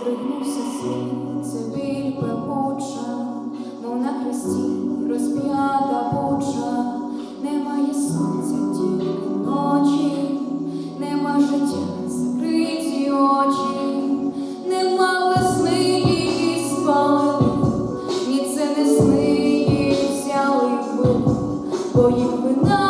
здригнувся світ, біль пекуча, мов на хресті розп'ята буча, немає сонця тільки ночі, нема життя, закриті очі, нема весни її спалили, і це не сни їх взяли в бо їх вина.